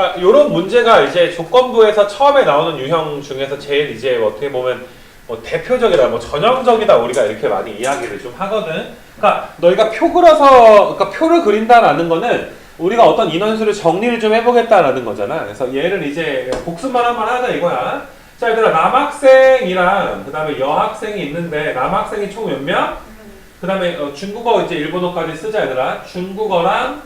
그러니까 이런 문제가 이제 조건부에서 처음에 나오는 유형 중에서 제일 이제 뭐 어떻게 보면 뭐 대표적이다, 뭐 전형적이다 우리가 이렇게 많이 이야기를 좀 하거든. 그러니까 너희가 표 그려서 그러니까 표를 그린다라는 거는 우리가 어떤 인원수를 정리를 좀 해보겠다라는 거잖아. 그래서 얘를 이제 복습만 한번 하자 이거야. 자, 얘들아 남학생이랑 그 다음에 여학생이 있는데 남학생이 총 몇 명? 그 다음에 어, 중국어 이제 일본어까지 쓰자 얘들아. 중국어랑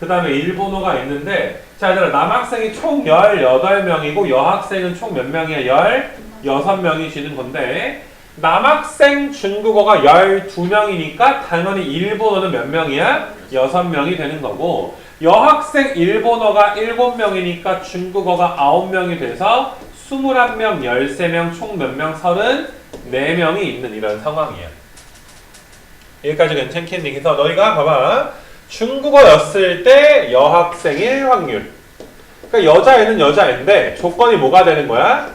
그 다음에 일본어가 있는데 자 얘들아 남학생이 총 18명이고 여학생은 총 몇 명이야? 16명이 지는 건데 남학생 중국어가 12명이니까 당연히 일본어는 몇 명이야? 6명이 되는 거고 여학생 일본어가 7명이니까 중국어가 9명이 돼서 21명, 13명, 총 몇 명? 34명이 있는 이런 상황이야. 여기까지 괜찮겠니? 그래서 너희가 봐봐. 중국어였을 때 여학생일 확률. 그러니까 여자애는 여자애인데 조건이 뭐가 되는 거야?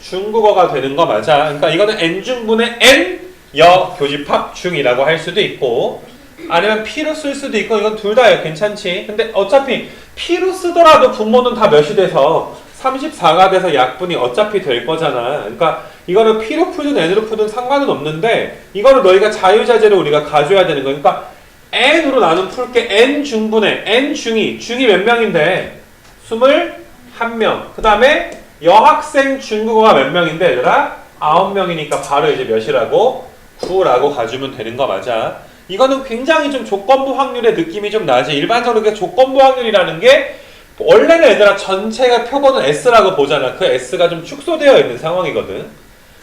중국어가 되는 거 맞아. 그러니까 이거는 n중분의 n 여 교집합 중이라고 할 수도 있고 아니면 p로 쓸 수도 있고 이건 둘다 괜찮지. 근데 어차피 p로 쓰더라도 분모는 다 몇이 돼서 34가 돼서 약분이 어차피 될 거잖아. 그러니까 이거는 p로 풀든 n으로 풀든 상관은 없는데 이거를 너희가 자유자재로 우리가 가져야 되는 거니까 n으로 나눈 풀게 n 중분의 n 중이 중이 몇 명인데 21명. 그 다음에 여학생 중국어가 몇 명인데 얘들아? 9명이니까 바로 이제 몇이라고? 9라고 가주면 되는 거 맞아. 이거는 굉장히 좀 조건부 확률의 느낌이 좀 나지. 일반적으로 그 조건부 확률이라는 게 원래는 얘들아 전체가 표본은 S라고 보잖아. 그 S가 좀 축소되어 있는 상황이거든.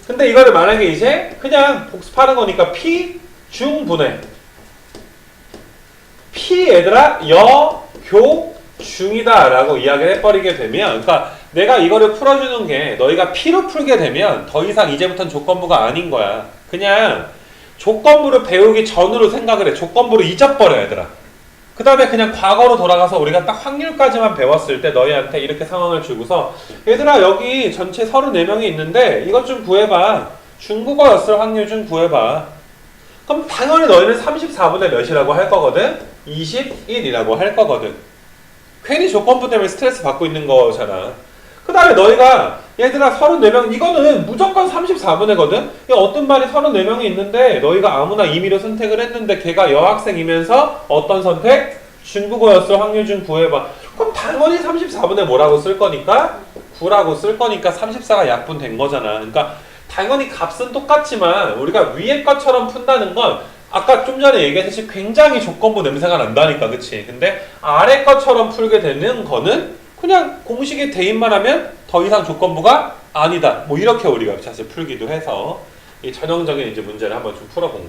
근데 이거를 만약에 이제 그냥 복습하는 거니까 P 중분해. P 얘들아 여, 교, 중이다 라고 이야기를 해버리게 되면 그러니까 내가 이거를 풀어주는 게 너희가 P로 풀게 되면 더 이상 이제부터는 조건부가 아닌 거야. 그냥 조건부를 배우기 전으로 생각을 해. 조건부를 잊어버려 얘들아. 그 다음에 그냥 과거로 돌아가서 우리가 딱 확률까지만 배웠을 때 너희한테 이렇게 상황을 주고서 얘들아 여기 전체 34명이 있는데 이것 좀 구해봐. 중국어였을 확률 좀 구해봐. 그럼 당연히 너희는 34분의 몇이라고 할 거거든? 21이라고 할 거거든. 괜히 조건부 때문에 스트레스 받고 있는 거잖아. 그 다음에 너희가 얘들아 34명 이거는 무조건 34분의거든? 어떤 말이 34명이 있는데 너희가 아무나 임의로 선택을 했는데 걔가 여학생이면서 어떤 선택? 중국어였을 확률 좀 구해봐. 그럼 당연히 34분의 뭐라고 쓸 거니까? 9라고 쓸 거니까 34가 약분된 거잖아. 그러니까 당연히 값은 똑같지만 우리가 위에 것처럼 푼다는 건 아까 좀 전에 얘기했듯이 굉장히 조건부 냄새가 난다니까 그치? 근데 아래 것처럼 풀게 되는 거는 그냥 공식에 대입만 하면 더 이상 조건부가 아니다. 뭐 이렇게 우리가 사실 풀기도 해서 이 전형적인 이제 문제를 한번 좀 풀어본 거